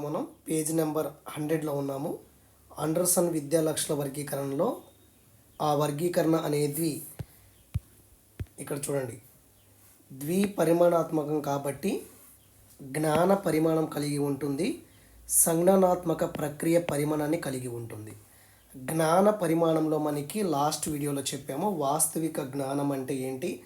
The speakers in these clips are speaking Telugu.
మనం పేజ్ నెంబర్ హండ్రెడ్లో ఉన్నాము. అండర్సన్ విద్యా లక్షల వర్గీకరణలో ఆ వర్గీకరణ అనేది ఇక్కడ చూడండి. ద్విపరిమాణాత్మకం కాబట్టి జ్ఞాన పరిమాణం కలిగి ఉంటుంది. సంజ్ఞానాత్మక ప్రక్రియ పరిమాణాన్ని కలిగి ఉంటుంది. జ్ఞాన పరిమాణంలో మనకి లాస్ట్ వీడియోలో చెప్పాము. వాస్తవిక జ్ఞానం అంటే ఏంటి?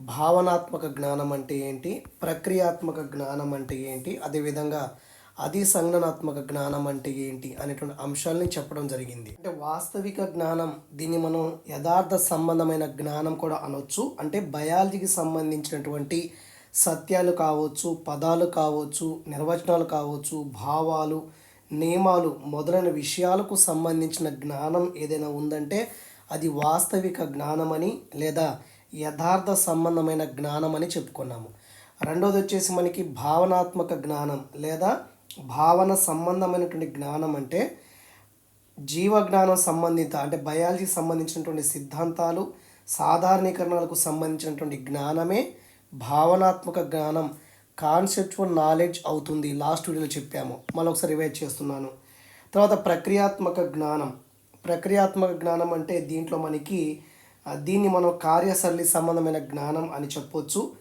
భావనాత్మక జ్ఞానం అంటే ఏంటి? ప్రక్రియాత్మక జ్ఞానం అంటే ఏంటి? అదేవిధంగా అది సంగణనాత్మక జ్ఞానం అంటే ఏంటి అనేటువంటి అంశాలని చెప్పడం జరిగింది. అంటే వాస్తవిక జ్ఞానం దీన్ని మనం యథార్థ సంబంధమైన జ్ఞానం కూడా అనొచ్చు. అంటే బయాలజీకి సంబంధించినటువంటి సత్యాలు కావచ్చు పదాలు కావచ్చు నిర్వచనాలు కావచ్చు భావాలు నియమాలు మొదలైన విషయాలకు సంబంధించిన జ్ఞానం ఏదైనా ఉందంటే అది వాస్తవిక జ్ఞానమని లేదా యథార్థ సంబంధమైన జ్ఞానం అని చెప్పుకున్నాము. రెండోది వచ్చేసి మనకి భావనాత్మక జ్ఞానం లేదా భావన సంబంధమైనటువంటి జ్ఞానం అంటే జీవ జ్ఞానం సంబంధిత అంటే బయాలజీకి సంబంధించినటువంటి సిద్ధాంతాలు సాధారణీకరణలకు సంబంధించినటువంటి జ్ఞానమే భావనాత్మక జ్ఞానం కాన్సెప్చువల్ నాలెడ్జ్ అవుతుంది. లాస్ట్ వీడియోలో చెప్పాము. మళ్ళీ ఒకసారి రివైజ్ చేస్తున్నాను. తర్వాత ప్రక్రియాత్మక జ్ఞానం. ప్రక్రియాత్మక జ్ఞానం అంటే దీంట్లో మనకి దీన్ని మనం కార్యసరళి సంబంధమైన జ్ఞానం అని చెప్పొచ్చు.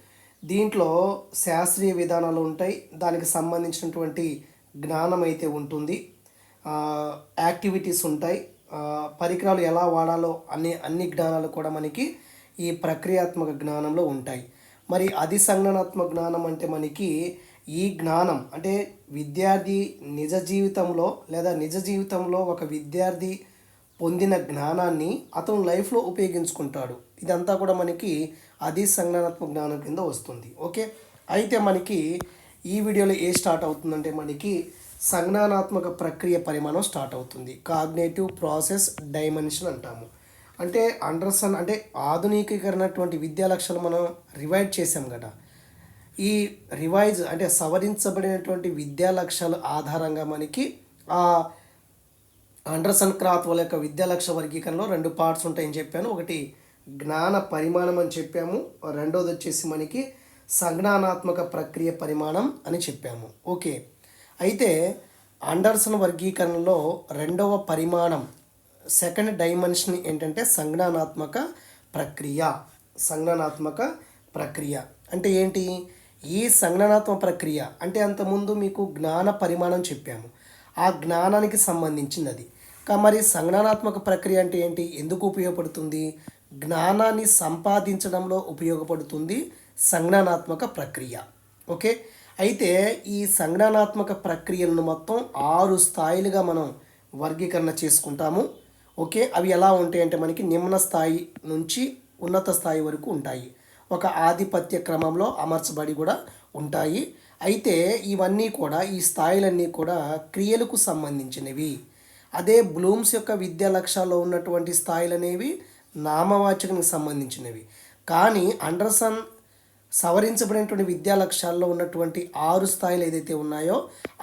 దీంట్లో శాస్త్రీయ విధానాలు ఉంటాయి. దానికి సంబంధించినటువంటి జ్ఞానం అయితే ఉంటుంది యాక్టివిటీస్ ఉంటాయి. పరికరాలు ఎలా వాడాలో అన్ని అన్ని జ్ఞానాలు కూడా మనకి ఈ ప్రక్రియాత్మక జ్ఞానంలో ఉంటాయి. మరి అది సంజ్ఞానాత్మక జ్ఞానం అంటే మనకి ఈ జ్ఞానం అంటే విద్యార్థి నిజ జీవితంలో లేదా నిజ జీవితంలో ఒక విద్యార్థి పొందిన జ్ఞానాన్ని అతను లైఫ్లో ఉపయోగించుకుంటాడు. ఇదంతా కూడా మనకి అది సంజ్ఞానాత్మక జ్ఞానం కింద వస్తుంది. ఓకే? అయితే మనకి ఈ వీడియోలో ఏ స్టార్ట్ అవుతుందంటే మనకి సంజ్ఞానాత్మక ప్రక్రియ పరిమాణం స్టార్ట్ అవుతుంది. కాగ్నేటివ్ ప్రాసెస్ డైమెన్షన్ అంటాము. అంటే అండర్సన్ అంటే ఆధునికీకరణటువంటి విద్యా లక్ష్యాలు మనం రివైడ్ చేసాం కదా. ఈ రివైజ్ అంటే సవరించబడినటువంటి విద్యా లక్ష్యాల ఆధారంగా మనకి ఆ అండర్సన్ క్రాత్ వాళ్ళ యొక్క విద్యా లక్ష్య వర్గీకరణలో రెండు పార్ట్స్ ఉంటాయని చెప్పాను. ఒకటి జ్ఞాన పరిమాణం అని చెప్పాము. రెండోది వచ్చేసి మనకి సంజ్ఞానాత్మక ప్రక్రియ పరిమాణం అని చెప్పాము. ఓకే. అయితే అండర్సన్ వర్గీకరణలో రెండవ పరిమాణం సెకండ్ డైమెన్షన్ ఏంటంటే సంజ్ఞానాత్మక ప్రక్రియ. సంజ్ఞానాత్మక ప్రక్రియ. అంటే ఏంటి? ఈ సంజ్ఞానాత్మక ప్రక్రియ అంటే అంతకుముందు మీకు జ్ఞాన పరిమాణం చెప్పాము. ఆ జ్ఞానానికి సంబంధించింది అది కా మరి సంజ్ఞానాత్మక ప్రక్రియ అంటే ఏంటి? ఎందుకు ఉపయోగపడుతుంది? జ్ఞానాన్ని సంపాదించడంలో ఉపయోగపడుతుంది సంజ్ఞానాత్మక ప్రక్రియ. ఓకే? అయితే ఈ సంజ్ఞానాత్మక ప్రక్రియలను మొత్తం ఆరు స్థాయిలుగా మనం వర్గీకరణ చేసుకుంటాము. ఓకే? అవి ఎలా ఉంటాయి అంటే మనకి నిమ్న స్థాయి నుంచి ఉన్నత స్థాయి వరకు ఉంటాయి. ఒక ఆధిపత్య క్రమంలో అమర్చబడి కూడా ఉంటాయి. అయితే ఇవన్నీ కూడా ఈ స్థాయిలన్నీ కూడా క్రియలకు సంబంధించినవి. అదే బ్లూమ్స్ యొక్క విద్యా లక్ష్యాల్లో ఉన్నటువంటి స్థాయిలు అనేవి నామవాచకానికి సంబంధించినవి. కానీ అండర్సన్ సవరించబడినటువంటి విద్యా లక్ష్యాల్లో ఉన్నటువంటి ఆరు స్థాయిలు ఏదైతే ఉన్నాయో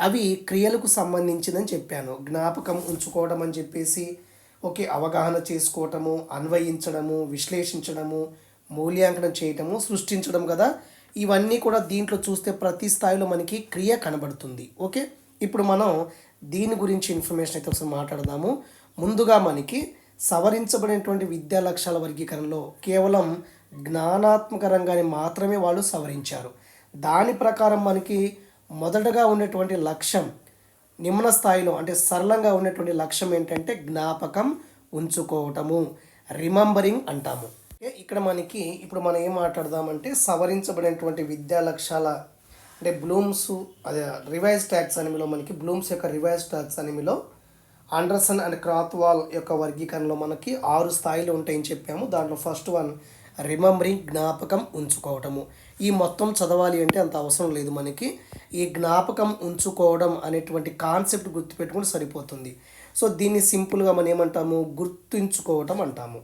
అవి క్రియలకు సంబంధించిందని చెప్పాను. జ్ఞాపకం ఉంచుకోవడం అని చెప్పేసి ఓకే అవగాహన చేసుకోవటము అన్వయించడము విశ్లేషించడము మూల్యాంకనం చేయటము సృష్టించడం కదా. ఇవన్నీ కూడా దీంట్లో చూస్తే ప్రతి స్థాయిలో మనకి క్రియ కనబడుతుంది. ఓకే? ఇప్పుడు మనం దీని గురించి ఇన్ఫర్మేషన్ అయితే ఒకసారి మాట్లాడదాము. ముందుగా మనకి సవరించబడినటువంటి విద్యా లక్ష్యాల వర్గీకరణలో కేవలం జ్ఞానాత్మక రంగాన్ని మాత్రమే వాళ్ళు సవరించారు. దాని ప్రకారం మనకి మొదటగా ఉన్నటువంటి లక్ష్యం నిమ్న స్థాయిలో అంటే సరళంగా ఉన్నటువంటి లక్ష్యం ఏంటంటే జ్ఞాపకం ఉంచుకోవటము. రిమంబరింగ్ అంటాము. ఇక్కడ మనకి ఇప్పుడు మనం ఏం మాట్లాడదామంటే సవరించబడినటువంటి విద్యా లక్ష్యాల అంటే బ్లూమ్స్ అదే రివైజ్ ట్యాక్స్ మనకి బ్లూమ్స్ యొక్క రివైజ్ ట్యాక్స్ అనిమిలో అండర్సన్ అండ్ క్రాత్వాల్ యొక్క వర్గీకరణలో మనకి ఆరు స్థాయిలు ఉంటాయని చెప్పాము. దాంట్లో ఫస్ట్ వన్ రిమెంబరింగ్ జ్ఞాపకం ఉంచుకోవటము. ఈ మొత్తం చదవాలి అంటే అంత అవసరం లేదు మనకి. ఈ జ్ఞాపకం ఉంచుకోవడం అనేటువంటి కాన్సెప్ట్ గుర్తుపెట్టుకుంటే సరిపోతుంది. సో దీన్ని సింపుల్గా మనం ఏమంటాము? గుర్తుంచుకోవటం అంటాము.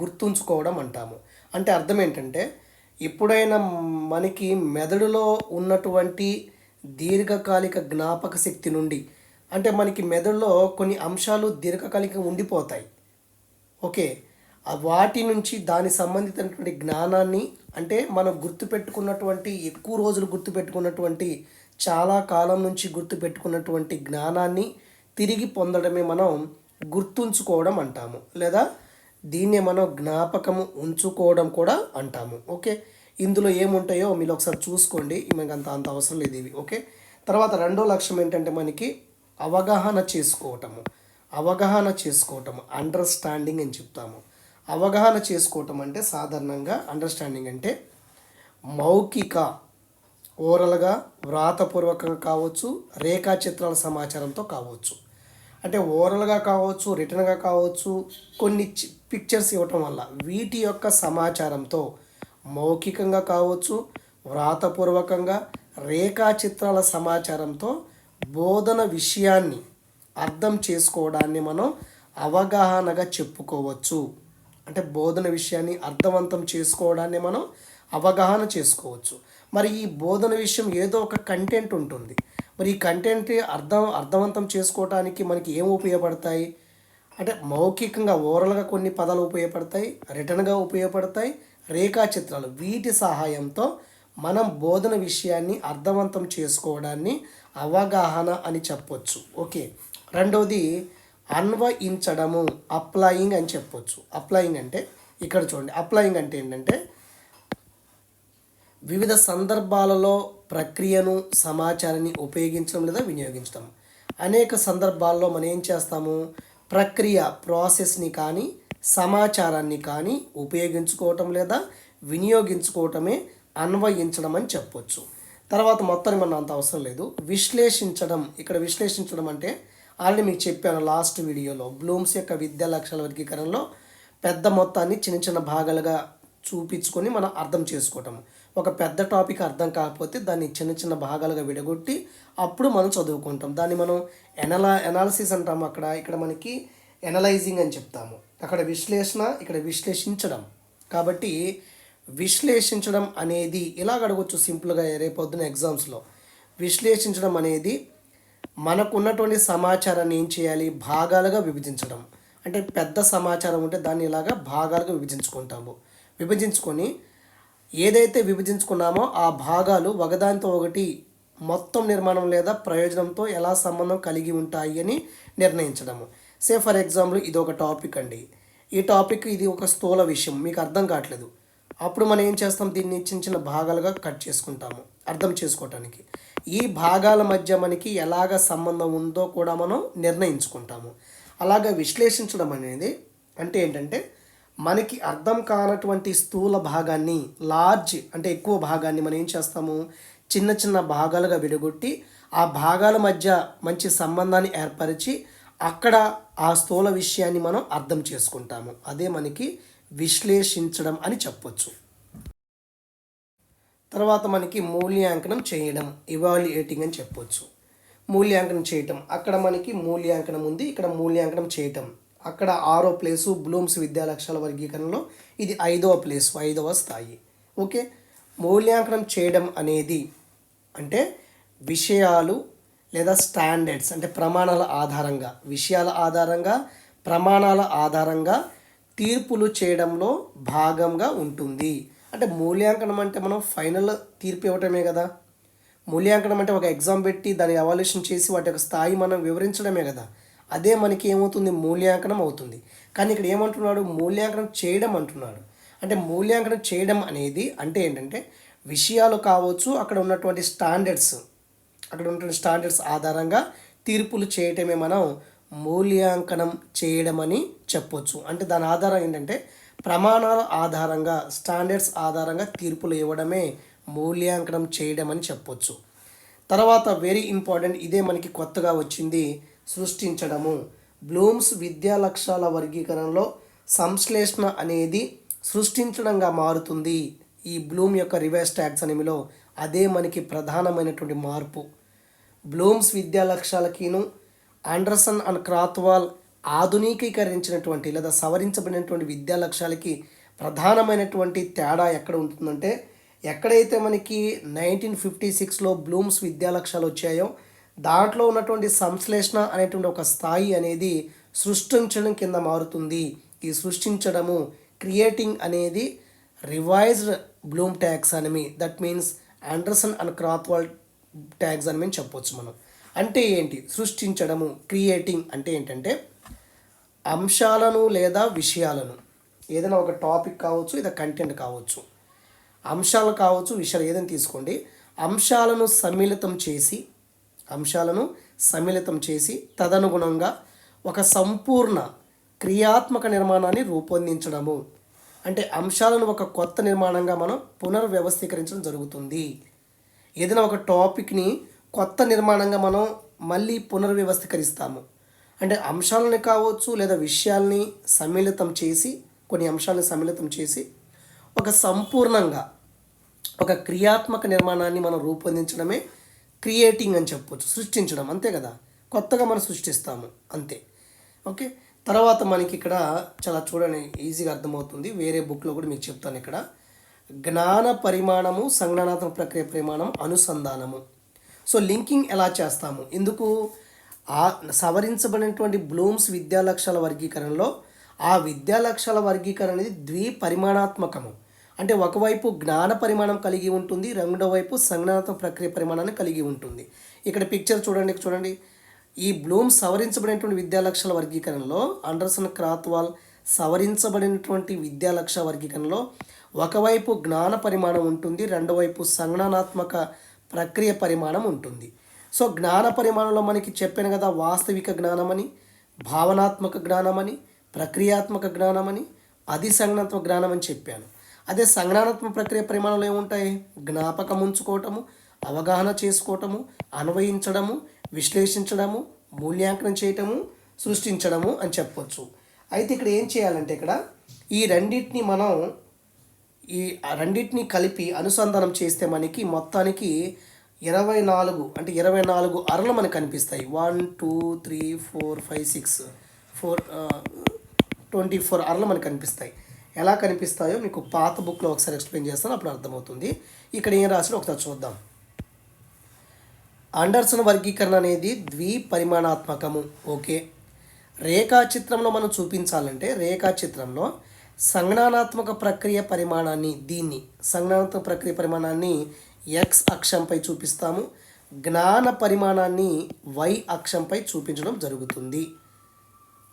గుర్తుంచుకోవడం అంటాము. అంటే అర్థం ఏంటంటే ఎప్పుడైనా మనకి మెదడులో ఉన్నటువంటి దీర్ఘకాలిక జ్ఞాపక శక్తి నుండి అంటే మనకి మెదడులో కొన్ని అంశాలు దీర్ఘకాలిక ఉండిపోతాయి. ఓకే? వాటి నుంచి దాని సంబంధితమైనటువంటి జ్ఞానాన్ని అంటే మనం గుర్తుపెట్టుకున్నటువంటి ఎక్కువ రోజులు గుర్తుపెట్టుకున్నటువంటి చాలా కాలం నుంచి గుర్తుపెట్టుకున్నటువంటి జ్ఞానాన్ని తిరిగి పొందడమే మనం గుర్తుంచుకోవడం అంటాము. లేదా దీన్నే మనం జ్ఞాపకము ఉంచుకోవడం కూడా అంటాము. ఓకే? ఇందులో ఏముంటాయో మీరు ఒకసారి చూసుకోండి. మనకు అంత అంత అవసరం లేదు ఇవి. ఓకే? తర్వాత రెండో లక్ష్యం ఏంటంటే మనకి అవగాహన చేసుకోవటము. అవగాహన చేసుకోవటము. అండర్స్టాండింగ్ అని చెప్తాము. అవగాహన చేసుకోవటం అంటే సాధారణంగా అండర్స్టాండింగ్ అంటే మౌఖిక ఓరల్గా వ్రాతపూర్వకంగా కావచ్చు రేఖాచిత్రాల సమాచారంతో కావచ్చు. అంటే ఓరల్గా కావచ్చు రిటర్న్గా కావచ్చు కొన్ని పిక్చర్స్ ఇవ్వటం వల్ల వీటి యొక్క సమాచారంతో మౌఖికంగా కావచ్చు వ్రాతపూర్వకంగా రేఖాచిత్రాల సమాచారంతో బోధన విషయాన్ని అర్థం చేసుకోవడాన్ని మనం అవగాహనగా చెప్పుకోవచ్చు. అంటే బోధన విషయాన్ని అర్థవంతం చేసుకోవడాన్ని మనం అవగాహన చేసుకోవచ్చు. మరి ఈ బోధన విషయం ఏదో ఒక కంటెంట్ ఉంటుంది. మరి ఈ కంటెంట్ అర్థం అర్థవంతం చేసుకోవడానికి మనకి ఏం ఉపయోగపడతాయి? అంటే మౌఖికంగా ఓరల్గా కొన్ని పదాలు ఉపయోగపడతాయి రిటర్న్గా ఉపయోగపడతాయి రేఖాచిత్రాలు వీటి సహాయంతో మనం బోధన విషయాన్ని అర్థవంతం చేసుకోవడాన్ని అవగాహన అని చెప్పొచ్చు. ఓకే. రెండవది అన్వయించడము అప్లయింగ్ అని చెప్పొచ్చు. అప్లయింగ్ అంటే ఇక్కడ చూడండి అప్లయింగ్ అంటే ఏంటంటే వివిధ సందర్భాలలో ప్రక్రియను సమాచారాన్ని ఉపయోగించడం లేదా వినియోగించడం. అనేక సందర్భాల్లో మనం ఏం చేస్తాము? ప్రక్రియ ప్రాసెస్ని కానీ సమాచారాన్ని కానీ ఉపయోగించుకోవటం లేదా వినియోగించుకోవటమే అన్వయించడం అని చెప్పొచ్చు. తర్వాత మొత్తాన్ని మనం అంత అవసరం లేదు. విశ్లేషించడం ఇక్కడ విశ్లేషించడం అంటే ఆల్రెడీ మీకు చెప్పాను లాస్ట్ వీడియోలో బ్లూమ్స్ యొక్క విద్యా లక్ష్యాల వర్గీకరణలో పెద్ద మొత్తాన్ని చిన్న చిన్న భాగాలుగా చూపించుకొని మనం అర్థం చేసుకోవటం. ఒక పెద్ద టాపిక్ అర్థం కాకపోతే దాన్ని చిన్న చిన్న భాగాలుగా విడగొట్టి అప్పుడు మనం చదువుకుంటాం. దాన్ని మనం ఎనలా ఎనాలిసిస్ అంటాము అక్కడ. ఇక్కడ మనకి ఎనలైజింగ్ అని చెప్తాము. అక్కడ విశ్లేషణ ఇక్కడ విశ్లేషించడం. కాబట్టి విశ్లేషించడం అనేది ఇలాగ అడగొచ్చు సింపుల్గా రేపొద్దున ఎగ్జామ్స్లో విశ్లేషించడం అనేది మనకున్నటువంటి సమాచారాన్ని ఏం చేయాలి? భాగాలుగా విభజించడం. అంటే పెద్ద సమాచారం ఉంటే దాన్ని ఇలాగా భాగాలుగా విభజించుకుంటాము. విభజించుకొని ఏదైతే విభజించుకున్నామో ఆ భాగాలు ఒకదానితో ఒకటి మొత్తం నిర్మాణం లేదా ప్రయోజనంతో ఎలా సంబంధం కలిగి ఉంటాయి అని నిర్ణయించడము. సే ఫర్ ఎగ్జాంపుల్ ఇది ఒక టాపిక్ అండి. ఈ టాపిక్ ఇది ఒక స్థూల విషయం. మీకు అర్థం కావట్లేదు. అప్పుడు మనం ఏం చేస్తాం? దీన్ని చిన్న చిన్న భాగాలుగా కట్ చేసుకుంటాము. అర్థం చేసుకోవటానికి. ఈ భాగాల మధ్య మనకి ఎలాగ సంబంధం ఉందో కూడా మనం నిర్ణయించుకుంటాము. అలాగా విశ్లేషించడం అనేది అంటే ఏంటంటే మనకి అర్థం కానటువంటి స్థూల భాగాన్ని లార్జ్ అంటే ఎక్కువ భాగాన్ని మనం ఏం చేస్తాము? చిన్న చిన్న భాగాలుగా విడగొట్టి ఆ భాగాల మధ్య మంచి సంబంధాన్ని ఏర్పరిచి అక్కడ ఆ స్థూల విషయాన్ని మనం అర్థం చేసుకుంటాము. అదే మనకి విశ్లేషించడం అని చెప్పొచ్చు. తర్వాత మనకి మూల్యాంకనం చేయడం ఇవాల్యుయేటింగ్ అని చెప్పొచ్చు. మూల్యాంకనం చేయటం. అక్కడ మనకి మూల్యాంకనం ఉంది ఇక్కడ మూల్యాంకనం చేయటం. అక్కడ ఆరో ప్లేసు బ్లూమ్స్ విద్యా లక్ష్యాల వర్గీకరణలో ఇది ఐదవ ప్లేసు ఐదవ స్థాయి. ఓకే? మూల్యాంకనం చేయడం అనేది అంటే విషయాలు లేదా స్టాండర్డ్స్ అంటే ప్రమాణాల ఆధారంగా విషయాల ఆధారంగా ప్రమాణాల ఆధారంగా తీర్పులు చేయడంలో భాగంగా ఉంటుంది. అంటే మూల్యాంకనం అంటే మనం ఫైనల్ తీర్పు ఇవ్వటమే కదా. మూల్యాంకనం అంటే ఒక ఎగ్జామ్ పెట్టి దాని ఎవాల్యుయేషన్ చేసి వాటి యొక్క స్థాయి మనం వివరించడమే కదా. అదే మనకి ఏమవుతుంది? మూల్యాంకనం అవుతుంది. కానీ ఇక్కడ ఏమంటున్నాడు? మూల్యాంకనం చేయడం అంటున్నాడు. అంటే మూల్యాంకనం చేయడం అనేది అంటే ఏంటంటే విషయాలు కావచ్చు అక్కడ ఉన్నటువంటి స్టాండర్డ్స్ అక్కడ ఉన్నటువంటి స్టాండర్డ్స్ ఆధారంగా తీర్పులు చేయటమే మనం మూల్యాంకనం చేయడం అని చెప్పొచ్చు. అంటే దాని ఆధారం ఏంటంటే ప్రమాణాల ఆధారంగా స్టాండర్డ్స్ ఆధారంగా తీర్పులు ఇవ్వడమే మూల్యాంకనం చేయడం అని చెప్పొచ్చు. తర్వాత వెరీ ఇంపార్టెంట్ ఇదే మనకి కొత్తగా వచ్చింది సృష్టించడము. బ్లూమ్స్ విద్యా లక్ష్యాల వర్గీకరణలో సంశ్లేషణ అనేది సృష్టించడంగా మారుతుంది. ఈ బ్లూమ్ యొక్క రివర్స్ ట్యాక్సనమీలో అదే మనకి ప్రధానమైనటువంటి మార్పు. బ్లూమ్స్ విద్యా లక్ష్యాలకిను ఆండర్సన్ అండ్ క్రాత్వాల్ ఆధునికీకరించినటువంటి లేదా సవరించబడినటువంటి విద్యా లక్ష్యాలకి ప్రధానమైనటువంటి తేడా ఎక్కడ ఉంటుందంటే ఎక్కడైతే మనకి నైన్టీన్ ఫిఫ్టీ సిక్స్లో బ్లూమ్స్ విద్యా లక్ష్యాలు వచ్చాయో దాంట్లో ఉన్నటువంటి సంశ్లేషణ అనేటువంటి ఒక స్థాయి అనేది సృష్టించడం కింద మారుతుంది. ఈ సృష్టించడము క్రియేటింగ్ అనేది revised Bloom taxonomy that means Anderson and Krathwohl tags అని మేము చెప్పొచ్చు మనం. అంటే ఏంటి? సృష్టించడము క్రియేటింగ్ అంటే ఏంటంటే అంశాలను లేదా విషయాలను ఏదైనా ఒక టాపిక్ కావచ్చు లేదా కంటెంట్ కావచ్చు అంశాలు కావచ్చు విషయాలు ఏదైనా తీసుకోండి. అంశాలను సమ్మిళితం చేసి అంశాలను సమ్మిళితం చేసి తదనుగుణంగా ఒక సంపూర్ణ క్రియాత్మక నిర్మాణాన్ని రూపొందించడము. అంటే అంశాలను ఒక కొత్త నిర్మాణంగా మనం పునర్వ్యవస్థీకరించడం జరుగుతుంది. ఏదైనా ఒక టాపిక్ని కొత్త నిర్మాణంగా మనం మళ్ళీ పునర్వ్యవస్థీకరిస్తాము. అంటే అంశాలని కావచ్చు లేదా విషయాల్ని సమ్మిళితం చేసి కొన్ని అంశాలను సమ్మిళితం చేసి ఒక సంపూర్ణంగా ఒక క్రియాత్మక నిర్మాణాన్ని మనం రూపొందించడమే క్రియేటింగ్ అని చెప్పొచ్చు సృష్టించడం అంతే కదా? కొత్తగా మనం సృష్టిస్తాము అంతే. ఓకే? తర్వాత మనకి ఇక్కడ చాలా చూడండి ఈజీగా అర్థమవుతుంది. వేరే బుక్లో కూడా మీకు చెప్తాను ఇక్కడ. జ్ఞాన పరిమాణము సంజ్ఞానాత్మక ప్రక్రియ పరిమాణం అనుసంధానము. సో లింకింగ్ ఎలా చేస్తాము? ఎందుకు? ఆ సవరించబడినటువంటి బ్లూమ్స్ విద్యా లక్ష్యాల వర్గీకరణలో ఆ విద్యా లక్ష్యాల వర్గీకరణ అనేది ద్విపరిమాణాత్మకము. అంటే ఒకవైపు జ్ఞాన పరిమాణం కలిగి ఉంటుంది రెండో వైపు సంజ్ఞానాత్మక ప్రక్రియ పరిమాణాన్ని కలిగి ఉంటుంది. ఇక్కడ పిక్చర్ చూడండి చూడండి. ఈ బ్లూమ్ సవరించబడినటువంటి విద్యా లక్ష్యాల వర్గీకరణలో అండర్సన్ క్రాత్వాల్ సవరించబడినటువంటి విద్యా లక్ష్య వర్గీకరణలో ఒకవైపు జ్ఞాన పరిమాణం ఉంటుంది రెండో వైపు సంజ్ఞానాత్మక ప్రక్రియ పరిమాణం ఉంటుంది. సో జ్ఞాన పరిమాణంలో మనకి చెప్పాను కదా వాస్తవిక జ్ఞానమని భావనాత్మక జ్ఞానమని ప్రక్రియాత్మక జ్ఞానమని అది సంజ్ఞాత్మక జ్ఞానం అని చెప్పాను. అదే సంజ్ఞానాత్మక ప్రక్రియ పరిమాణంలో ఏముంటాయి? జ్ఞాపకం ఉంచుకోవటము అవగాహన చేసుకోవటము అన్వయించడము విశ్లేషించడము మూల్యాంకనం చేయటము సృష్టించడము అని చెప్పొచ్చు. అయితే ఇక్కడ ఏం చేయాలంటే ఇక్కడ ఈ రెండింటిని మనం ఈ రెండింటిని కలిపి అనుసంధానం చేస్తే మనకి మొత్తానికి ఇరవై నాలుగు అంటే ఇరవై నాలుగు అరలు మనకు కనిపిస్తాయి. One two three four five six four twenty four అరలు మనకు కనిపిస్తాయి. ఎలా కనిపిస్తాయో మీకు పాత బుక్లో ఒకసారి ఎక్స్ప్లెయిన్ చేస్తాను అప్పుడు అర్థమవుతుంది. ఇక్కడ ఏం రాసినా ఒకసారి చూద్దాం. అండర్సన్ వర్గీకరణ అనేది ద్విపరిమాణాత్మకము ఓకే? రేఖాచిత్రంలో మనం చూపించాలంటే రేఖాచిత్రంలో సంజ్ఞానాత్మక ప్రక్రియ పరిమాణాన్ని దీన్ని సంజ్ఞానాత్మక ప్రక్రియ పరిమాణాన్ని ఎక్స్ అక్షంపై చూపిస్తాము. జ్ఞాన పరిమాణాన్ని వై అక్షంపై చూపించడం జరుగుతుంది.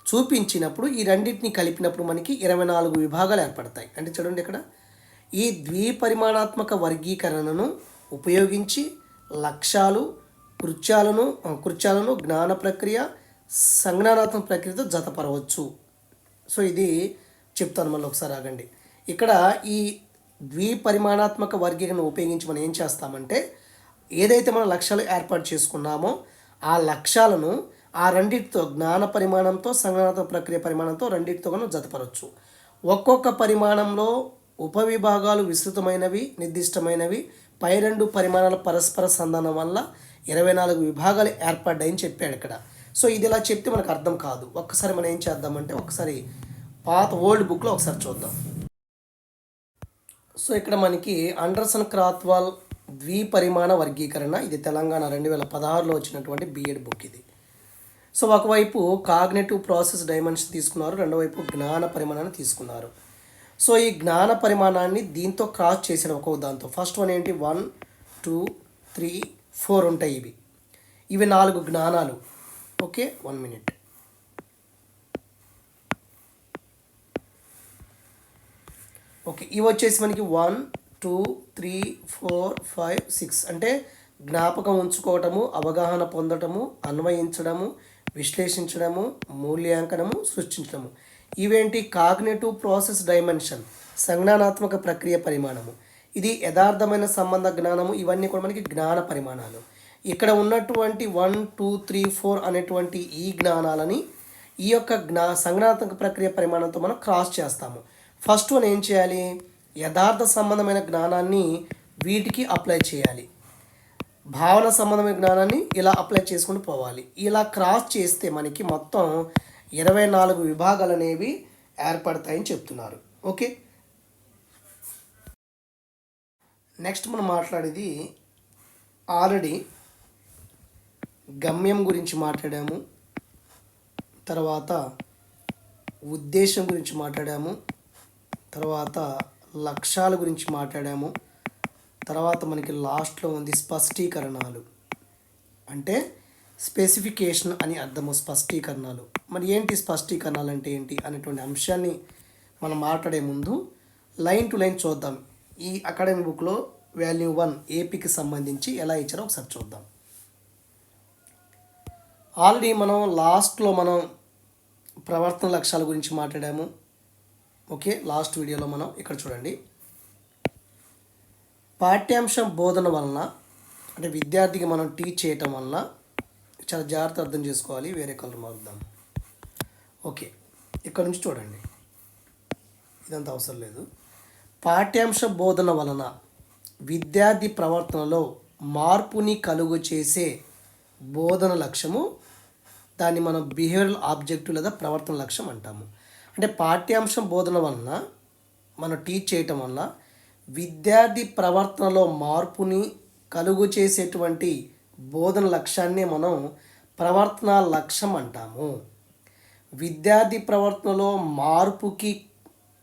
చూపించినప్పుడు ఈ రెండింటిని కలిపినప్పుడు మనకి ఇరవై నాలుగు విభాగాలు ఏర్పడతాయి. అంటే చూడండి ఇక్కడ. ఈ ద్విపరిమాణాత్మక వర్గీకరణను ఉపయోగించి లక్ష్యాలు కృత్యాలను కృత్యాలను జ్ఞాన ప్రక్రియ సంజ్ఞానాత్మక ప్రక్రియతో జతపరవచ్చు. సో ఇది చెప్తాను మళ్ళీ ఒకసారి ఆగండి. ఇక్కడ ఈ ద్విపరిమాణాత్మక వర్గీకరణ ఉపయోగించి మనం ఏం చేస్తామంటే ఏదైతే మనం లక్ష్యాలు ఏర్పాటు చేసుకున్నామో ఆ లక్ష్యాలను ఆ రెండింటితో జ్ఞాన పరిమాణంతో సంగణాత్మక ప్రక్రియ పరిమాణంతో రెండింటితో కూడా జతపరచు ఒక్కొక్క పరిమాణంలో ఉపవిభాగాలు విస్తృతమైనవి నిర్దిష్టమైనవి. పై రెండు పరిమాణాల పరస్పర సంధానం వల్ల ఇరవై నాలుగు విభాగాలు ఏర్పడ్డాయని చెప్పాడు ఇక్కడ. సో ఇది ఇలా చెప్తే మనకు అర్థం కాదు. ఒక్కసారి మనం ఏం చేద్దామంటే ఒకసారి పాత ఓల్డ్ బుక్లో ఒకసారి చూద్దాం. సో ఇక్కడ మనకి అండర్సన్ క్రాత్వాల్ ద్విపరిమాణ వర్గీకరణ. ఇది తెలంగాణ రెండు వేల పదహారులో వచ్చినటువంటి బిఎడ్ బుక్ ఇది. సో ఒకవైపు కాగ్నేటివ్ ప్రాసెస్ డైమెన్షన్ తీసుకున్నారు రెండో వైపు జ్ఞాన పరిమాణాన్ని తీసుకున్నారు. సో ఈ జ్ఞాన పరిమాణాన్ని దీంతో క్రాస్ చేసిన ఒక్కొక్క దాంతో. ఫస్ట్ వన్ ఏంటి? వన్ టూ త్రీ ఫోర్ ఉంటాయి ఇవి. ఇవి నాలుగు జ్ఞానాలు. ఓకే? One minute. ఓకే ఇవి వచ్చేసి మనకి one two three four five six అంటే జ్ఞాపకం ఉంచుకోవటము అవగాహన పొందటము అన్వయించడము విశ్లేషించడము మూల్యాంకనము సృష్టించడము. ఇవేంటి? కాగ్నేటివ్ ప్రాసెస్ డైమెన్షన్ సంజ్ఞానాత్మక ప్రక్రియ పరిమాణము. ఇది యథార్థమైన సంబంధ జ్ఞానము ఇవన్నీ కూడా మనకి జ్ఞాన పరిమాణాలు. ఇక్కడ ఉన్నటువంటి వన్ టూ త్రీ ఫోర్ అనేటువంటి ఈ జ్ఞానాలని ఈ యొక్క జ్ఞా సంజ్ఞానాత్మక ప్రక్రియ పరిమాణంతో మనం క్రాస్ చేస్తాము. ఫస్ట్ వన్ ఏం చేయాలి? యథార్థ సంబంధమైన జ్ఞానాన్ని వీటికి అప్లై చేయాలి. భావన సంబంధమైన జ్ఞానాన్ని ఇలా అప్లై చేసుకుంటూ పోవాలి. ఇలా క్రాస్ చేస్తే మనకి మొత్తం ఇరవై నాలుగు విభాగాలు అనేవి ఏర్పడతాయని చెప్తున్నారు. ఓకే? నెక్స్ట్ మనం మాట్లాడేది ఆల్రెడీ గమ్యం గురించి మాట్లాడాము. తర్వాత ఉద్దేశం గురించి మాట్లాడాము. తర్వాత లక్ష్యాల గురించి మాట్లాడాము. తర్వాత మనకి లాస్ట్లో ఉంది స్పష్టీకరణాలు. అంటే స్పెసిఫికేషన్ అని అర్థము స్పష్టీకరణాలు. మరి ఏంటి స్పష్టీకరణాలు అంటే ఏంటి అనేటువంటి అంశాన్ని మనం మాట్లాడే ముందు లైన్ టు లైన్ చూద్దాం. ఈ అకాడమిక్ బుక్లో వాల్యూ వన్ ఏపీకి సంబంధించి ఎలా ఇచ్చారో ఒకసారి చూద్దాం. ఆల్రెడీ మనం లాస్ట్లో మనం ప్రవర్తన లక్ష్యాల గురించి మాట్లాడాము. ఓకే లాస్ట్ వీడియోలో మనం ఇక్కడ చూడండి. పాఠ్యాంశం బోధన వలన అంటే విద్యార్థికి మనం టీచ్ చేయటం వలన చాలా జాగ్రత్త అర్థం చేసుకోవాలి వేరే కలర్ మారుద్దాం. ఓకే ఇక్కడ నుంచి చూడండి. ఇదంతా అవసరం లేదు. పాఠ్యాంశ బోధన వలన విద్యార్థి ప్రవర్తనలో మార్పుని కలుగు చేసే బోధన లక్ష్యము దాన్ని మనం బిహేవియరల్ ఆబ్జెక్టివ్ లేదా ప్రవర్తన లక్ష్యం అంటాము. అంటే పాఠ్యాంశం బోధన వలన మనం టీచ్ చేయటం వల్ల విద్యార్థి ప్రవర్తనలో మార్పుని కలుగు చేసేటువంటి బోధన లక్ష్యాన్ని మనం ప్రవర్తన లక్ష్యం అంటాము. విద్యార్థి ప్రవర్తనలో మార్పుకి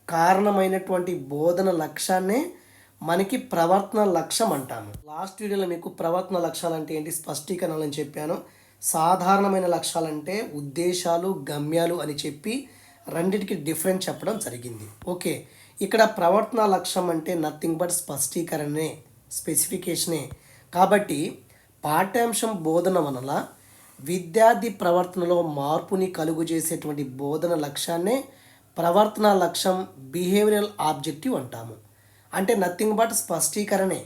కారణమైనటువంటి బోధన లక్ష్యాన్నే మనకి ప్రవర్తన లక్ష్యం అంటాము. లాస్ట్ వీడియోలో మీకు ప్రవర్తన లక్ష్యాలు అంటే ఏంటి స్పష్టీకరణలు అని చెప్పాను. సాధారణమైన లక్ష్యాలంటే ఉద్దేశాలు గమ్యాలు అని చెప్పి రెండిటికి డిఫరెన్స్ చెప్పడం జరిగింది. ఓకే ఇక్కడ ప్రవర్తన లక్ష్యం అంటే నథింగ్ బట్ స్పష్టీకరణే స్పెసిఫికేషనే కాబట్టి పాఠ్యాంశం బోధన వలన విద్యార్థి ప్రవర్తనలో మార్పుని కలుగు చేసేటువంటి బోధన లక్ష్యాన్నే ప్రవర్తన లక్ష్యం బిహేవియరల్ ఆబ్జెక్టివ్ అంటాము. అంటే నథింగ్ బట్ స్పష్టీకరణే.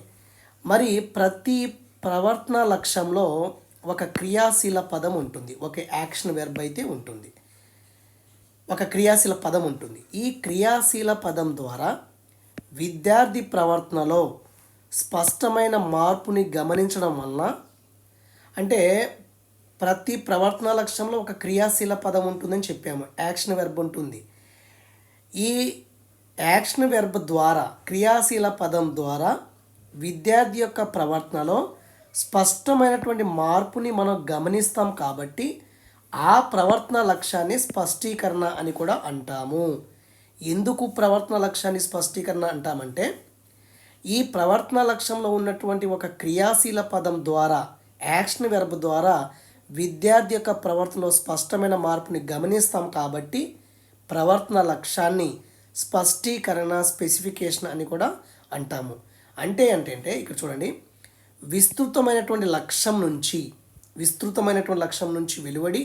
మరి ప్రతి ప్రవర్తన లక్ష్యంలో ఒక క్రియాశీల పదం ఉంటుంది. ఒక యాక్షన్ వెర్బ్ అయితే ఉంటుంది. ఒక క్రియాశీల పదం ఉంటుంది. ఈ క్రియాశీల పదం ద్వారా విద్యార్థి ప్రవర్తనలో స్పష్టమైన మార్పుని గమనించడం వలన అంటే ప్రతి ప్రవర్తన లక్ష్యంలో ఒక క్రియాశీల పదం ఉంటుందని చెప్పాము. యాక్షన్ వెర్బ్ ఉంటుంది. ఈ యాక్షన్ వెర్బ్ ద్వారా క్రియాశీల పదం ద్వారా విద్యార్థి యొక్క ప్రవర్తనలో స్పష్టమైనటువంటి మార్పుని మనం గమనిస్తాం కాబట్టి ఆ ప్రవర్తన లక్ష్యాన్ని స్పష్టీకరణ అని కూడా అంటాము. ఎందుకు ప్రవర్తన లక్ష్యాన్ని స్పష్టీకరణ అంటామంటే ఈ ప్రవర్తన లక్ష్యంలో ఉన్నటువంటి ఒక క్రియాశీల పదం ద్వారా యాక్షన్ వెర్బ్ ద్వారా విద్యార్థి యొక్క ప్రవర్తనలో స్పష్టమైన మార్పుని గమనిస్తాం కాబట్టి ప్రవర్తన లక్ష్యాన్ని స్పష్టీకరణ స్పెసిఫికేషన్ అని కూడా అంటాము. అంటే ఏంటంటే ఇక్కడ చూడండి విస్తృతమైనటువంటి లక్ష్యం నుంచి విస్తృతమైనటువంటి లక్ష్యం నుంచి వెలువడి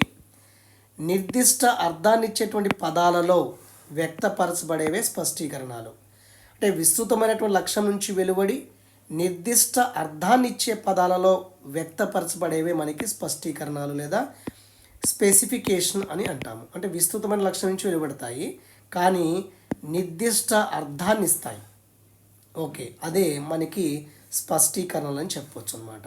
నిర్దిష్ట అర్థాన్నిచ్చేటువంటి పదాలలో వ్యక్తపరచబడేవే స్పష్టీకరణాలు. అంటే విస్తృతమైనటువంటి లక్ష్యం నుంచి వెలువడి నిర్దిష్ట అర్థాన్నిచ్చే పదాలలో వ్యక్తపరచబడేవే మనకి స్పష్టీకరణాలు లేదా స్పెసిఫికేషన్ అని అంటాము. అంటే విస్తృతమైన లక్ష్యం నుంచి వెలువడతాయి కానీ నిర్దిష్ట అర్థాన్ని ఇస్తాయి ఓకే అదే మనకి స్పష్టీకరణలు అని చెప్పవచ్చు అనమాట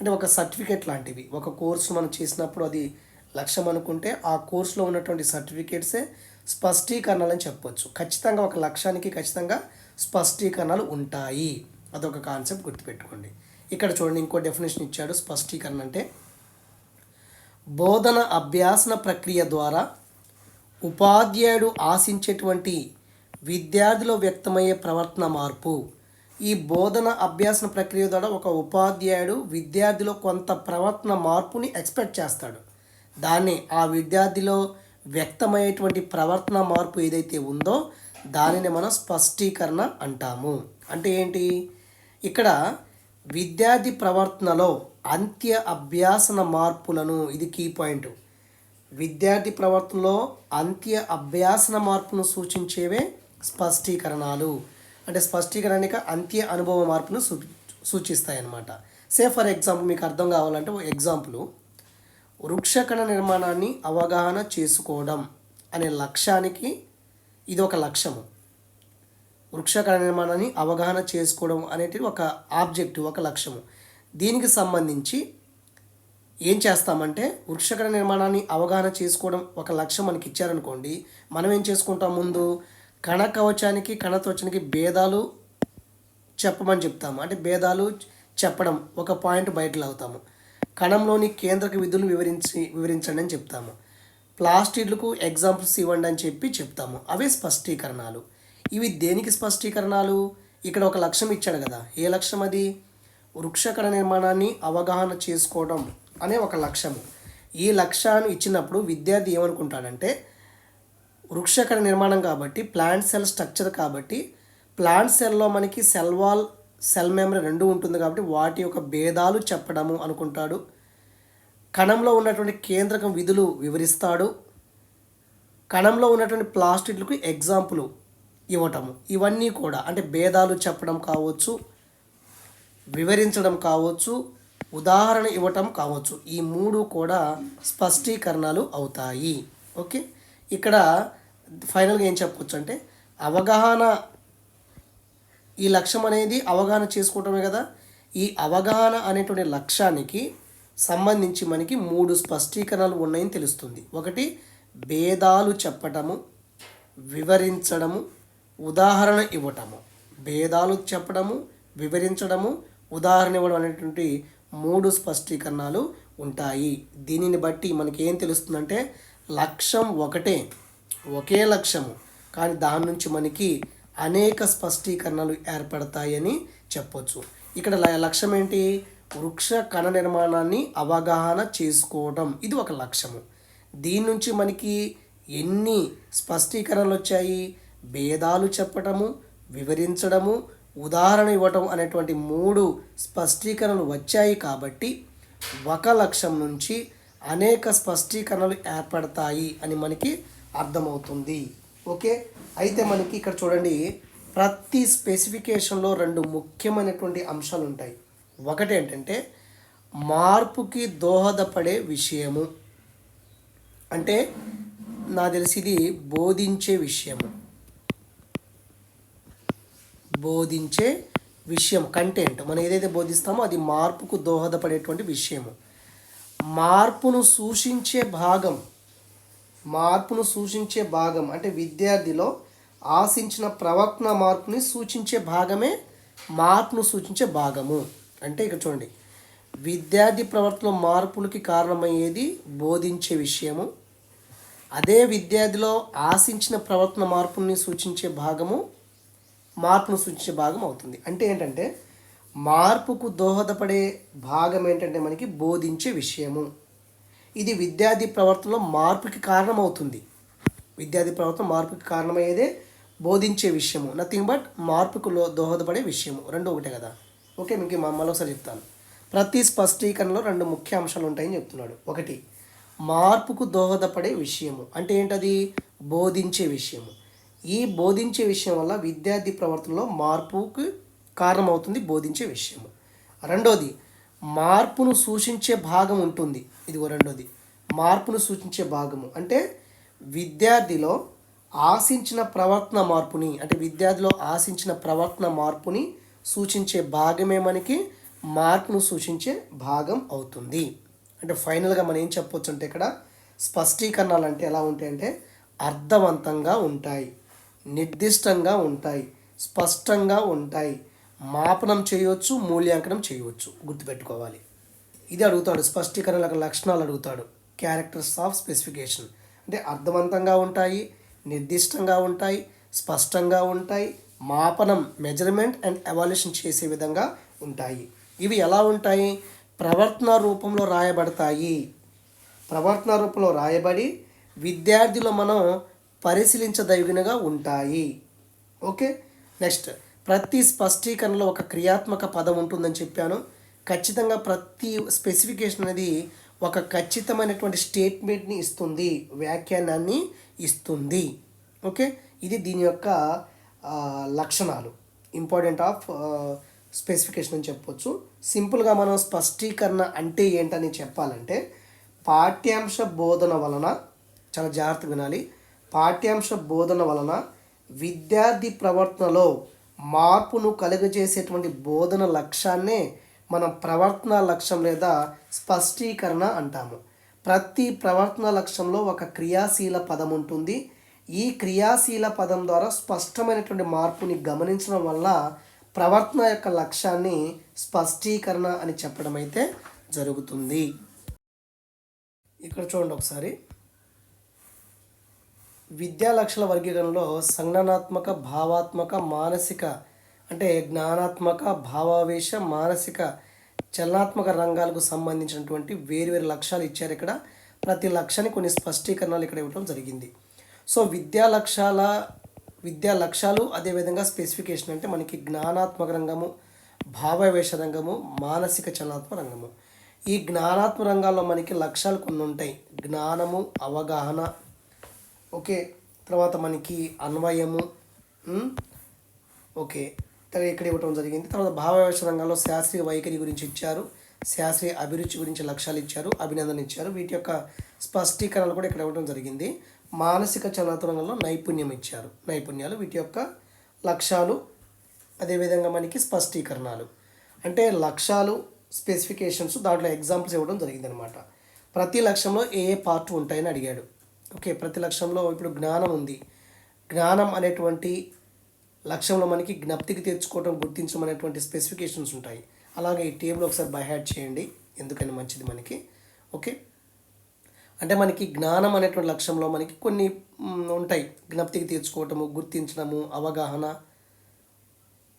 అంటే ఒక సర్టిఫికేట్ లాంటివి ఒక కోర్సు మనం చేసినప్పుడు అది లక్ష్యం అనుకుంటే ఆ కోర్సులో ఉన్నటువంటి సర్టిఫికేట్సే స్పష్టీకరణలు అని చెప్పవచ్చు ఖచ్చితంగా ఒక లక్ష్యానికి ఖచ్చితంగా స్పష్టీకరణలు ఉంటాయి. అదొక కాన్సెప్ట్ గుర్తుపెట్టుకోండి. ఇక్కడ చూడండి ఇంకో డెఫినేషన్ ఇచ్చాడు స్పష్టీకరణ అంటే బోధన అభ్యాసన ప్రక్రియ ద్వారా ఉపాధ్యాయుడు ఆశించేటువంటి విద్యార్థిలో వ్యక్తమయ్యే ప్రవర్తన మార్పు. ఈ బోధన అభ్యాసన ప్రక్రియ ద్వారా ఒక ఉపాధ్యాయుడు విద్యార్థిలో కొంత ప్రవర్తన మార్పుని ఎక్స్పెక్ట్ చేస్తాడు. దాన్ని ఆ విద్యార్థిలో వ్యక్తమయ్యేటువంటి ప్రవర్తన మార్పు ఏదైతే ఉందో దానిని మనం స్పష్టీకరణ అంటాము. అంటే ఏంటి? ఇక్కడ విద్యార్థి ప్రవర్తనలో అంత్య అభ్యాసన మార్పులను ఇది కీ పాయింట్. విద్యార్థి ప్రవర్తనలో అంత్య అభ్యాసన మార్పును సూచించేవే స్పష్టీకరణాలు. అంటే స్పష్టీకరణిక అంత్య అనుభవ మార్పును సూ సూచిస్తాయి అన్నమాట సే ఫర్ ఎగ్జాంపుల్ మీకు అర్థం కావాలంటే ఒక ఎగ్జాంపుల్. వృక్షకణ నిర్మాణాన్ని అవగాహన చేసుకోవడం అనే లక్ష్యానికి ఇది ఒక లక్ష్యము. వృక్షకణ నిర్మాణాన్ని అవగాహన చేసుకోవడం అనేది ఒక ఆబ్జెక్టివ్ ఒక లక్ష్యము. దీనికి సంబంధించి ఏం చేస్తామంటే వృక్షకణ నిర్మాణాన్ని అవగాహన చేసుకోవడం ఒక లక్ష్యం మనకి ఇచ్చారనుకోండి మనం ఏం చేసుకుంటాం ముందు? కణ కవచానికి కణత్వచానికి భేదాలు చెప్పమని చెప్తాము. అంటే భేదాలు చెప్పడం ఒక పాయింట్ బయటలు అవుతాము కణంలోని కేంద్రక విధులు వివరించి వివరించండి అని చెప్తాము. ప్లాస్టిడ్లకు ఎగ్జాంపుల్స్ ఇవ్వండి అని చెప్పి చెప్తాము. అవే స్పష్టీకరణాలు. ఇవి దేనికి స్పష్టీకరణాలు? ఇక్కడ ఒక లక్ష్యం ఇచ్చాడు కదా. ఏ లక్ష్యం అది? వృక్షకర నిర్మాణాన్ని అవగాహన చేసుకోవడం అనే ఒక లక్ష్యము. ఈ లక్ష్యాన్ని ఇచ్చినప్పుడు విద్యార్థి ఏమనుకుంటాడంటే వృక్షకర నిర్మాణం కాబట్టి ప్లాంట్ సెల్ స్ట్రక్చర్ కాబట్టి ప్లాంట్ సెల్లో మనకి సెల్ వాల్ సెల్ మెమరీ రెండు ఉంటుంది కాబట్టి వాటి యొక్క భేదాలు చెప్పడము అనుకుంటాడు. కణంలో ఉన్నటువంటి కేంద్రకం విధులు వివరిస్తాడు. కణంలో ఉన్నటువంటి ప్లాస్టిక్లకు ఎగ్జాంపుల్ ఇవ్వటము. ఇవన్నీ కూడా అంటే భేదాలు చెప్పడం కావచ్చు వివరించడం కావచ్చు ఉదాహరణ ఇవ్వటం కావచ్చు. ఈ మూడు కూడా స్పష్టీకరణలు అవుతాయి. ఓకే? ఇక్కడ ఫైనల్గా ఏం చెప్పవచ్చు అంటే అవగాహన ఈ లక్ష్యం అనేది అవగాహన చేసుకోవటమే కదా? ఈ అవగాహన అనేటువంటి లక్ష్యానికి సంబంధించి మనకి మూడు స్పష్టీకరణలు ఉన్నాయని తెలుస్తుంది. ఒకటి భేదాలు చెప్పటము వివరించడము ఉదాహరణ ఇవ్వటము. భేదాలు చెప్పడము వివరించడము ఉదాహరణ ఇవ్వడం అనేటువంటి మూడు స్పష్టీకరణలు ఉంటాయి. దీనిని బట్టి మనకి ఏం తెలుస్తుందంటే లక్ష్యం ఒకటే ఒకే లక్ష్యము. కానీ దాని నుంచి మనకి అనేక స్పష్టీకరణలు ఏర్పడతాయని చెప్పొచ్చు. ఇక్కడ ల- లక్ష్యం ఏంటి? వృక్ష కణ నిర్మాణాన్ని అవగాహన చేసుకోవడం. ఇది ఒక లక్ష్యము. దీని నుంచి మనకి ఎన్ని స్పష్టీకరణలు వచ్చాయి? భేదాలు చెప్పటము వివరించడము ఉదాహరణ ఇవ్వటం అనేటువంటి మూడు స్పష్టీకరణలు వచ్చాయి కాబట్టి ఒక లక్ష్యం నుంచి అనేక స్పష్టీకరణలు ఏర్పడతాయి అని మనకి అర్థమవుతుంది. ఓకే? అయితే మనకి ఇక్కడ చూడండి ప్రతి స్పెసిఫికేషన్లో రెండు ముఖ్యమైనటువంటి అంశాలు ఉంటాయి. ఒకటి ఏంటంటే మార్పుకి దోహదపడే విషయము. అంటే నాకు తెలిసి ఇది బోధించే విషయము. బోధించే విషయం కంటెంట్. మనం ఏదైతే బోధిస్తామో అది మార్పుకు దోహదపడేటువంటి విషయము. మార్పును సూచించే భాగం మార్పును సూచించే భాగం అంటే విద్యార్థిలో ఆశించిన ప్రవర్తన మార్పుని సూచించే భాగమే మార్పును సూచించే భాగము. అంటే ఇక్కడ చూడండి విద్యార్థి ప్రవర్తన మార్పులకి కారణమయ్యేది బోధించే విషయము. అదే విద్యార్థిలో ఆశించిన ప్రవర్తన మార్పుని సూచించే భాగము మార్పును సూచించే భాగం అవుతుంది. అంటే ఏంటంటే మార్పుకు దోహదపడే భాగం ఏంటంటే మనకి బోధించే విషయము. ఇది విద్యార్థి ప్రవర్తనలో మార్పుకి కారణమవుతుంది. విద్యార్థి ప్రవర్తన మార్పుకి కారణమయ్యేదే బోధించే విషయము. నథింగ్ బట్ మార్పుకులో దోహదపడే విషయము. రెండు ఒకటే కదా. ఓకే మీకు మా- ఒకసారి చెప్తాను. ప్రతి స్పష్టీకరణలో రెండు ముఖ్య అంశాలు ఉంటాయని చెప్తున్నాడు. ఒకటి మార్పుకు దోహదపడే విషయము. అంటే ఏంటది? బోధించే విషయము. ఈ బోధించే విషయం వల్ల విద్యార్థి ప్రవర్తనలో మార్పుకు కారణమవుతుంది బోధించే విషయము. రెండోది మార్పును సూచించే భాగం ఉంటుంది. ఇదిగో రెండోది. మార్పును సూచించే భాగము. అంటే విద్యార్థిలో ఆశించిన ప్రవర్తన మార్పుని అంటే విద్యార్థిలో ఆశించిన ప్రవర్తన మార్పుని సూచించే భాగమే మనకి మార్పును సూచించే భాగం అవుతుంది. అంటే ఫైనల్గా మనం ఏం చెప్పొచ్చు అంటే ఇక్కడ స్పష్టీకరణలు అంటే ఎలా ఉంటాయంటే అర్థవంతంగా ఉంటాయి నిర్దిష్టంగా ఉంటాయి స్పష్టంగా ఉంటాయి. మాపనం చేయవచ్చు మూల్యాంకనం చేయవచ్చు గుర్తుపెట్టుకోవాలి. ఇది అడుగుతాడు స్పష్టీకరణ లక్షణాలు అడుగుతాడు. క్యారెక్టర్స్ ఆఫ్ స్పెసిఫికేషన్ అంటే అర్థవంతంగా ఉంటాయి నిర్దిష్టంగా ఉంటాయి స్పష్టంగా ఉంటాయి మాపనం మెజర్మెంట్ అండ్ ఎవాల్యుయేషన్ చేసే విధంగా ఉంటాయి. ఇవి ఎలా ఉంటాయి? ప్రవర్తన రూపంలో రాయబడతాయి. ప్రవర్తన రూపంలో రాయబడి విద్యార్థులు మనం పరిశీలించదగినగా ఉంటాయి. ఓకే నెక్స్ట్ ప్రతి స్పష్టీకరణలో ఒక క్రియాత్మక పదం ఉంటుందని చెప్పాను. ఖచ్చితంగా ప్రతి స్పెసిఫికేషన్ అనేది ఒక ఖచ్చితమైనటువంటి స్టేట్మెంట్ని ఇస్తుంది వ్యాఖ్యానాన్ని ఇస్తుంది. ఓకే? ఇది దీని యొక్క లక్షణాలు. ఇంపార్టెంట్ ఆఫ్ స్పెసిఫికేషన్ అని చెప్పొచ్చు. సింపుల్గా మనం స్పష్టీకరణ అంటే ఏంటని చెప్పాలంటే పాఠ్యాంశ బోధన వలన చాలా జాగ్రత్తగా వినాలి. పాఠ్యాంశ బోధన వలన విద్యార్థి ప్రవర్తనలో మార్పును కలుగజేసేటువంటి బోధన లక్ష్యాన్నే మనం ప్రవర్తన లక్ష్యం లేదా స్పష్టీకరణ అంటాము. ప్రతి ప్రవర్తన లక్ష్యంలో ఒక క్రియాశీల పదం ఉంటుంది. ఈ క్రియాశీల పదం ద్వారా స్పష్టమైనటువంటి మార్పుని గమనించడం వల్ల ప్రవర్తన యొక్క లక్ష్యాన్ని స్పష్టీకరణ అని చెప్పడం అయితే జరుగుతుంది. ఇక్కడ చూడండి ఒకసారి. విద్యా లక్షల వర్గీకరణలో సంజ్ఞానాత్మక భావాత్మక మానసిక అంటే జ్ఞానాత్మక భావావేశ మానసిక చలనాత్మక రంగాలకు సంబంధించినటువంటి వేరువేరు లక్ష్యాలు ఇచ్చారు ఇక్కడ. ప్రతి లక్ష్యాన్ని కొన్ని స్పష్టీకరణలు ఇక్కడ ఇవ్వడం జరిగింది. సో విద్యా లక్ష్యాల విద్యా లక్ష్యాలు అదేవిధంగా స్పెసిఫికేషన్ అంటే మనకి జ్ఞానాత్మక రంగము భావావేశ రంగము మానసిక చలనాత్మక రంగము. ఈ జ్ఞానాత్మక రంగాల్లో మనకి లక్ష్యాలు కొన్ని ఉంటాయి. జ్ఞానము అవగాహన ఓకే తర్వాత మనకి అన్వయము ఓకే. తర్వాత ఇక్కడ ఇవ్వటం జరిగింది. తర్వాత భావావేశ రంగంలో శాస్త్రీయ వైఖరి గురించి ఇచ్చారు. శాస్త్రీయ అభిరుచి గురించి లక్ష్యాలు ఇచ్చారు అభినందన ఇచ్చారు. వీటి యొక్క స్పష్టీకరణలు కూడా ఇక్కడ ఇవ్వడం జరిగింది. మానసిక చలనాత్మక రంగంలో నైపుణ్యం ఇచ్చారు. నైపుణ్యాలు వీటి యొక్క లక్ష్యాలు అదేవిధంగా మనకి స్పష్టీకరణలు. అంటే లక్ష్యాలు స్పెసిఫికేషన్స్ దాంట్లో ఎగ్జాంపుల్స్ ఇవ్వడం జరిగిందనమాట. ప్రతి లక్ష్యంలో ఏ ఏ పార్ట్ ఉంటాయని అడిగాడు. ఓకే ప్రతి లక్ష్యంలో ఇప్పుడు జ్ఞానం ఉంది. జ్ఞానం అనేటువంటి లక్ష్యంలో మనకి జ్ఞప్తికి తెచ్చుకోవడం గుర్తించడం అనేటువంటి స్పెసిఫికేషన్స్ ఉంటాయి. అలాగే ఈ టేబుల్ ఒకసారి బై హ్యాడ్ చేయండి ఎందుకని మంచిది మనకి. ఓకే? అంటే మనకి జ్ఞానం అనేటువంటి లక్ష్యంలో మనకి కొన్ని ఉంటాయి. జ్ఞప్తికి తెచ్చుకోవటము గుర్తించడము అవగాహన.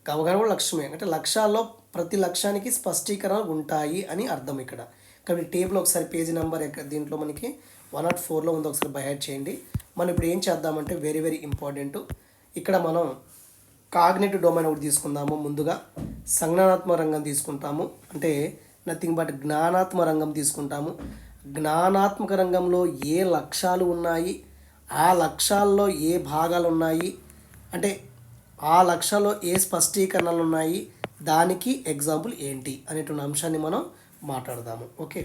అవగాహన కూడా లక్ష్యమే. అంటే లక్ష్యాల్లో ప్రతి లక్ష్యానికి స్పష్టీకరణలు ఉంటాయి అని అర్థం ఇక్కడ. కాబట్టి టేబుల్ ఒకసారి పేజీ నెంబర్ దీంట్లో మనకి వన్ నాట్ ఫోర్లో ఉంది ఒకసారి బై యాడ్ చేయండి. మనం ఇప్పుడు ఏం చేద్దామంటే వెరీ వెరీ ఇంపార్టెంట్ ఇక్కడ మనం కాగ్నేటివ్ డొమైన్ ఒకటి తీసుకుందాము ముందుగా సంజ్ఞానాత్మక రంగం తీసుకుంటాము. అంటే నథింగ్ బట్ జ్ఞానాత్మక రంగం తీసుకుంటాము. జ్ఞానాత్మక రంగంలో ఏ లక్ష్యాలు ఉన్నాయి ఆ లక్ష్యాల్లో ఏ భాగాలు ఉన్నాయి అంటే ఆ లక్ష్యాల్లో ఏ స్పష్టీకరణలు ఉన్నాయి దానికి ఎగ్జాంపుల్ ఏంటి అనేటువంటి అంశాన్ని మనం మాట్లాడదాము. ఓకే